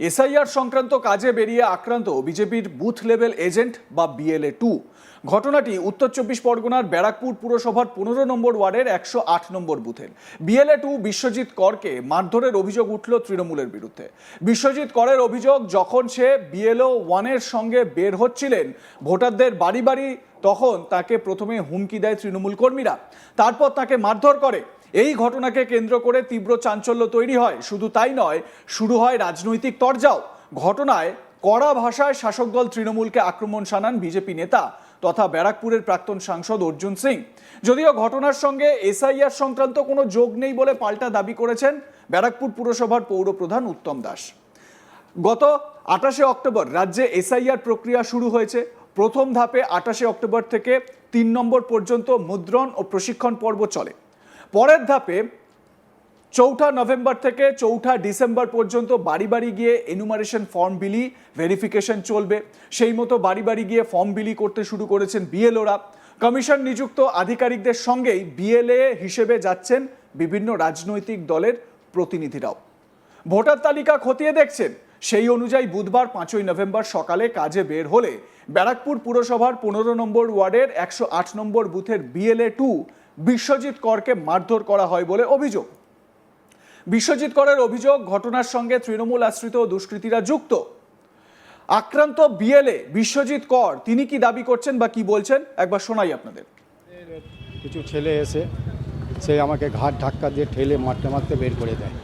SIR সংক্রান্ত কাজে বেরিয়ে আক্রান্ত বিজেপির বুথ লেভেল এজেন্ট বা বিএলএ টু। ঘটনাটি উত্তর চব্বিশ পরগনার ব্যারাকপুর পুরসভার পনেরো নম্বর ওয়ার্ডের একশো আট নম্বর বুথের। বিএলএ টু বিশ্বজিৎ করকে মারধরের অভিযোগ উঠল তৃণমূলের বিরুদ্ধে। বিশ্বজিৎ করের অভিযোগ, যখন সে বিএলও ওয়ানের সঙ্গে বের হচ্ছিলেন, ভোটারদের বাড়ি বাড়ি তখন তাকে প্রথমে হুমকি দেয় তৃণমূল কর্মীরা। তারপর তাকে মারধর করে। এই ঘটনাকে কেন্দ্র করে তীব্র চাঞ্চল্য তৈরি হয়। শুধু তাই নয়, শুরু হয় রাজনৈতিক তরজাও। ঘটনায় কড়া ভাষায় শাসক দল তৃণমূলকে আক্রমণ শানান বিজেপি নেতা তথা ব্যারাকপুরের প্রাক্তন সাংসদ অর্জুন সিং। যদিও ঘটনার সঙ্গে এসআইআর সংক্রান্ত কোনো যোগ নেই বলে পাল্টা দাবি করেছেন ব্যারাকপুর পুরসভার পৌরপ্রধান উত্তম দাস। গত আঠাশে অক্টোবর রাজ্যে এসআইআর প্রক্রিয়া শুরু হয়েছে। প্রথম ধাপে আঠাশে অক্টোবর থেকে তিন নম্বর পর্যন্ত মুদ্রণ ও প্রশিক্ষণ পর্ব চলে। পরের ধাপে চৌঠা নভেম্বর থেকে চৌঠা ডিসেম্বর পর্যন্ত বাড়ি বাড়ি গিয়ে এনুমারেশন ফর্ম বিলি ভেরিফিকেশন চলবে। সেই মতো বাড়ি বাড়ি গিয়ে ফর্ম বিলি করতে শুরু করেছেন বিএলওরা কমিশন নিযুক্ত আধিকারিকদের সঙ্গেই বিএলএ হিসেবে যাচ্ছেন বিভিন্ন রাজনৈতিক দলের প্রতিনিধিরাও। ভোটার তালিকা খতিয়ে দেখছেন, সেই অনুযায়ী বুধবার পাঁচই নভেম্বর সকালে কাজে বের হলে ব্যারাকপুর পুরসভার পনেরো নম্বর ওয়ার্ডের একশো আট নম্বর বুথের বিএলএ টু বিশ্বজিৎ করকে মারধর করা হয় বলে অভিযোগ। বিশ্বজিৎ করের অভিযোগ ঘটনার সঙ্গে তৃণমূল আশ্রিত দুষ্কৃতীরা যুক্ত। আক্রান্ত বিএলএ বিশ্বজিৎ কর তিনি কি দাবি করছেন বা কি বলছেন? একবার শোনাই আপনাদের। কিছু ছেলে এসে সে আমাকে ঘাট ধাক্কা দিয়ে ঠেলে মারতে মারতে বের করে দেয়।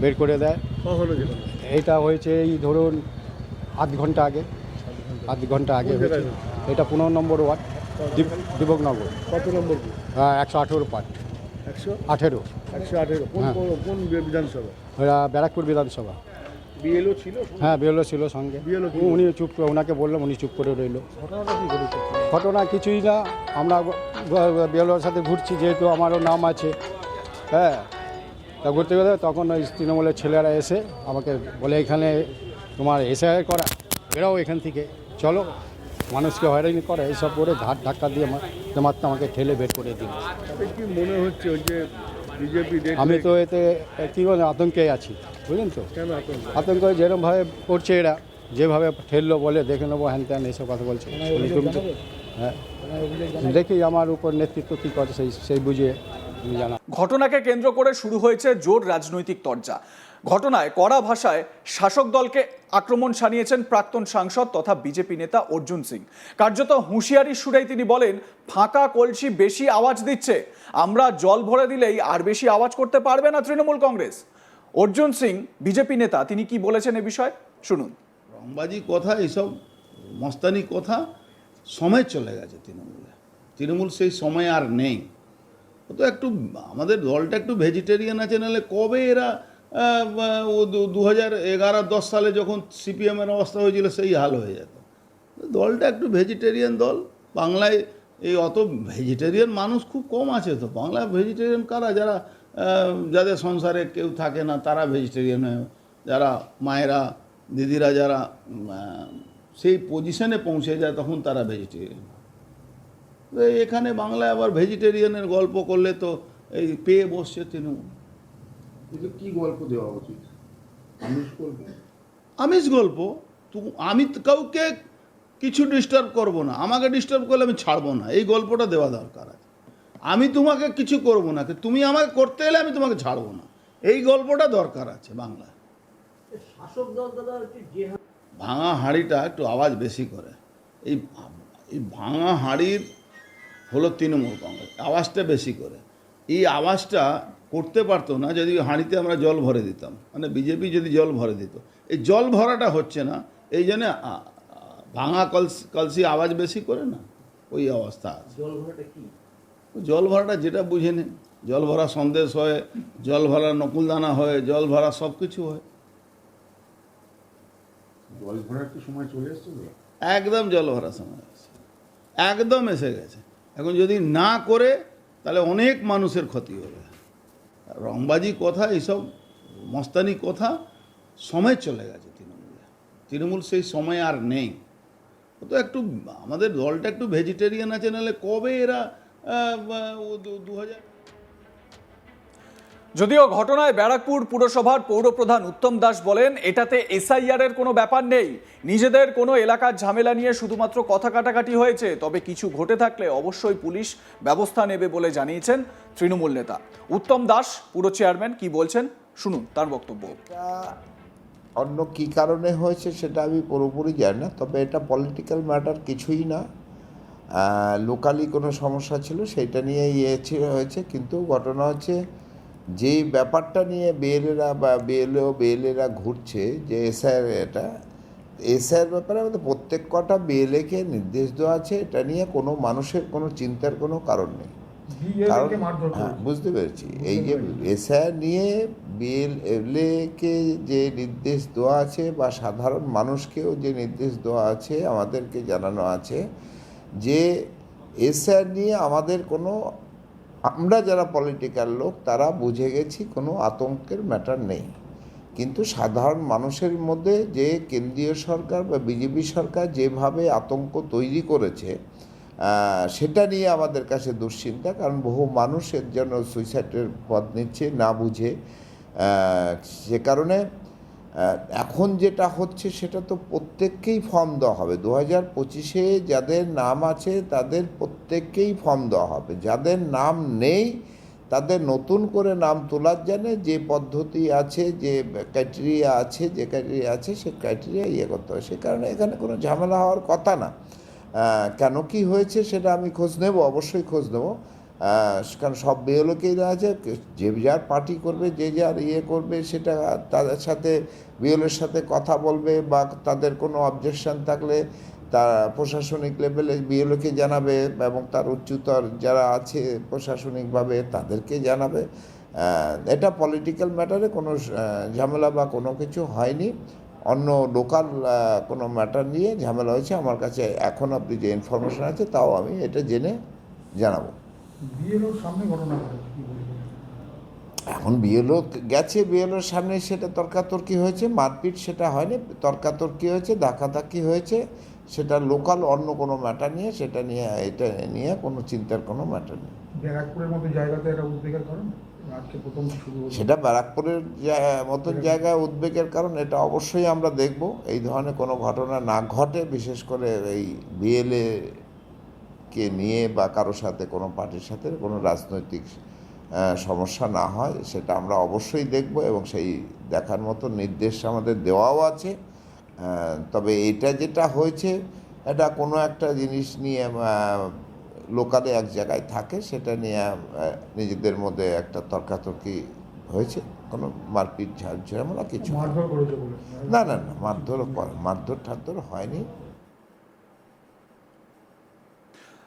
বের করে দেয়। এটা হয়েছে এই ধরুন আধ ঘণ্টা আগে আধ ঘণ্টা আগে হয়েছে এটা পনেরো নম্বর ওয়ার্ড। দীপকনগর। কত নম্বর হ্যাঁ, একশো আঠেরো পার্ট একশো? আঠেরো। একশো আঠেরো। কোন হ্যাঁ। কোন- বিধানসভা? ওরা ব্যারাকপুর বিধানসভা। বিএলও ছিল হ্যাঁ বেরোলো ছিল সঙ্গে। BLO উনি চুপ করে ওনাকে বললাম উনি চুপ করে রইল। ঘটনা কিছুই না। আমরা বেলোর সাথে ঘুরছি যেহেতু আমারও নাম আছে। হ্যাঁ তা ঘুরতে গেলে তখন ওই তৃণমূলের ছেলেরা এসে আমাকে বলে এখানে তোমার এসে করা বেরাও এখান থেকে। চলো মানুষকে হয়রানি করে এইসব করে ঘাট ধাক্কা দিয়ে মা- মারতে আমাকে ঠেলে বের করে দিল। কি মনে হচ্ছে ওই যে বিজেপি আমি তো এতে কী বলে আতঙ্কে আছি বুঝলেন তো? আতঙ্ক? যেরকমভাবে করছে এরা যেভাবে ঠেললো বলে দেখে নেব হ্যান ত্যান এইসব কথা বলছে। হ্যাঁ দেখি আমার উপর নেতৃত্ব কী করে সেই সেই বুঝিয়ে জানা ঘটনাকে কেন্দ্র করে শুরু হয়েছে জোর রাজনৈতিক তরজা। ঘটনায় কড়া ভাষায় শাসক দলকে আক্রমণ সানিয়েছেন প্রাক্তন সাংসদ তথা বিজেপি নেতা অর্জুন সিং। কার্যত হুঁশিয়ারির সুরেই তিনি বলেন, ফাঁকা কলসি বেশি আওয়াজ দিচ্ছে। আমরা জল ভরে দিলেই আর বেশি আওয়াজ করতে পারবে না তৃণমূল কংগ্রেস। অর্জুন সিং, বিজেপি নেতা, তিনি কি বলেছেন এ বিষয়ে? শুনুন। রংবাজি কথা এইসব মস্তানি কথা সময় চলে গেছে তৃণমূলে। তৃণমূল সেই সময় আর নেই। তো একটু, আমাদের দলটা একটু ভেজিটেরিয়ান আছে, নাহলে কবে এরা দু হাজার এগারো, দশ সালে যখন সিপিএমের অবস্থা হয়েছিল, সেই হাল হয়ে যেত। দলটা একটু ভেজিটেরিয়ান দল। বাংলায় এই অত ভেজিটেরিয়ান মানুষ খুব কম আছে তো। বাংলা ভেজিটেরিয়ান কারা? যারা যাদের সংসারে কেউ থাকে না, তারা ভেজিটেরিয়ান হয়ে যারা মায়েরা, দিদিরা যারা সেই পজিশনে পৌঁছে যায়, তখন তারা ভেজিটেরিয়ান। তো এখানে বাংলায় আবার ভেজিটেরিয়ানের গল্প করলে তো এই পেয়ে বসছে তৃণমূল। এতে কি গল্প দেওয়া উচিত? আমিষ গল্প? আমিষ গল্প? তু আমি কাউকে কিছু ডিস্টার্ব করব না। আমাকে ডিস্টার্ব করলে আমি ছাড়বো না। এই গল্পটা দেওয়া দরকার আছে। আমি তোমাকে কিছু করব না। তুমি আমাকে করতে এলে আমি তোমাকে ছাড়বো না। এই গল্পটা দরকার আছে বাংলায় ভাঙা হাঁড়িটা একটু আওয়াজ বেশি করে। এই এই ভাঙা হাঁড়ির হলো তৃণমূল কংগ্রেস। আওয়াজটা বেশি করে। এই আওয়াজটা করতে পারতো না যদি হাঁড়িতে আমরা জল ভরে দিতাম। মানে বিজেপি যদি জল ভরে দিত। এই জল ভরাটা হচ্ছে না এই জন্য ভাঙা কলসি কলসি আওয়াজ বেশি করে না ওই অবস্থা আছে। জল ভরাটা যেটা বুঝে নেন জল ভরা সন্দেশ হয় জল ভরা নকুলদানা হয় জল ভরা সব কিছু হয়। জল ভরার কি সময় চলে এসছে একদম জল ভরা সময় আছে একদম এসে গেছে। এখন যদি না করে তাহলে অনেক মানুষের ক্ষতি হবে রংবাজি কথা এইসব মস্তানি কথা সময় চলে গেছে তৃণমূলে তৃণমূল সেই সময় আর নেই। ও তো একটু, আমাদের দলটা একটু ভেজিটেরিয়ান আছে, নাহলে কবে এরা দু হাজার যদিও ঘটনায় ব্যারাকপুর পুরসভার পৌরপ্রধান উত্তম দাস বলেন, এটাতে এসআইআর এর কোনো ব্যাপার নেই। নিজেদের কোনো এলাকার ঝামেলা নিয়ে শুধুমাত্র কথা কাটাকাটি হয়েছে, তবে কিছু ঘটে থাকলে অবশ্যই পুলিশ ব্যবস্থা নেবে বলে জানিয়েছেন তৃণমূল নেতা। উত্তম দাস, পুর চেয়ারম্যান, কি বলছেন? শুনুন তার বক্তব্য। অন্য কি কারণে হয়েছে সেটা আমি পুরোপুরি জানি না, তবে এটা পলিটিক্যাল ম্যাটার কিছুই না। লোকালি কোনো সমস্যা ছিল, সেটা নিয়ে ইয়ে হয়েছে, কিন্তু ঘটনা হচ্ছে যে ব্যাপারটা নিয়ে বিএলএরা বা বিএলও বিএলএরা ঘুরছে যে এসআইয়ের এটা এসআইয়ের ব্যাপারে আমাদের প্রত্যেক কটা বিএলএকে নির্দেশ দেওয়া আছে এটা নিয়ে কোনো মানুষের কোনো চিন্তার কোনো কারণ নেই। কারণ হ্যাঁ বুঝতে পেরেছি। এই যে এসআইআর নিয়ে বিএলএকে যে নির্দেশ দেওয়া আছে বা সাধারণ মানুষকেও যে নির্দেশ দেওয়া আছে আমাদেরকে জানানো আছে যে এসআইআর নিয়ে আমাদের কোনো আমরা যারা পলিটিক্যাল লোক, তারা বুঝে গেছি কোনো আতঙ্কের ম্যাটার নেই। কিন্তু সাধারণ মানুষের মধ্যে যে কেন্দ্রীয় সরকার বা বিজেপি সরকার যেভাবে আতঙ্ক তৈরি করেছে সেটা নিয়ে আমাদের কাছে দুশ্চিন্তা, কারণ বহু মানুষের জন্য সুইসাইডের পথ নিচ্ছে না বুঝে। সে কারণে এখন যেটা হচ্ছে সেটা তো প্রত্যেককেই ফর্ম দেওয়া হবে। দু হাজার পঁচিশে যাদের নাম আছে তাদের প্রত্যেককেই ফর্ম দেওয়া হবে। যাদের নাম নেই তাদের নতুন করে নাম তোলার জন্য যে পদ্ধতি আছে, যে ক্রাইটেরিয়া আছে, যে ক্রাইটেরিয়া আছে সে ক্রাইটেরিয়া ইয়ে করতে হবে। সে কারণে এখানে কোনো ঝামেলা হওয়ার কথা না। কেন কি হয়েছে সেটা আমি খোঁজ নেব, অবশ্যই খোঁজ নেব। কারণ সব বিএলওকেই আছে যে যার পার্টি করবে, যে যার ইয়ে করবে, সেটা তাদের সাথে বিএলের সাথে কথা বলবে বা তাদের কোনো অবজেকশন থাকলে তা প্রশাসনিক লেভেলে বিএলওকে জানাবে এবং তার উচ্চতর যারা আছে প্রশাসনিকভাবে তাদেরকে জানাবে। এটা পলিটিক্যাল ম্যাটারে কোনো ঝামেলা বা কোনো কিছু হয়নি। অন্য লোকাল কোনো ম্যাটার নিয়ে ঝামেলা হয়েছে। আমার কাছে এখন অবধি যে ইনফরমেশন আছে, তাও আমি এটা জেনে জানাব। বিএলওর সামনে ঘটনা ঘটেছে কি বলবেন এখন বিএলও গেছে বিএলওর সামনে সেটা তর্কাতর্কি হয়েছে মারপিট সেটা হয়নি তর্কাতর্কি হয়েছে ধাক্কাধাক্কি হয়েছে সেটা লোকাল অন্য কোনো ম্যাটার নিয়ে সেটা নিয়ে এটা নিয়ে কোনো চিন্তার কোনো ম্যাটার নেই। ব্যারাকপুরের মতো জায়গাতে একটা উদ্বেগের কারণ? সেটা ব্যারাকপুরের মতন জায়গায় উদ্বেগের কারণ এটা অবশ্যই আমরা দেখব। এই ধরনের কোনো ঘটনা না ঘটে বিশেষ করে এই বিএলএ কে নিয়ে বা কারোর সাথে কোনো পার্টির সাথে কোনো রাজনৈতিক সমস্যা না হয় সেটা আমরা অবশ্যই দেখব এবং সেই দেখার মতো নির্দেশ আমাদের দেওয়াও আছে। তবে এটা যেটা হয়েছে এটা কোনো একটা জিনিস নিয়ে লোকালে এক জায়গায় থাকে সেটা নিয়ে নিজেদের মধ্যে একটা তর্কাতর্কি হয়েছে। কোনো মারপিট ঝাড় ঝামেলা কিছু না। না না মারধর মারধর ঠারধর হয়নি।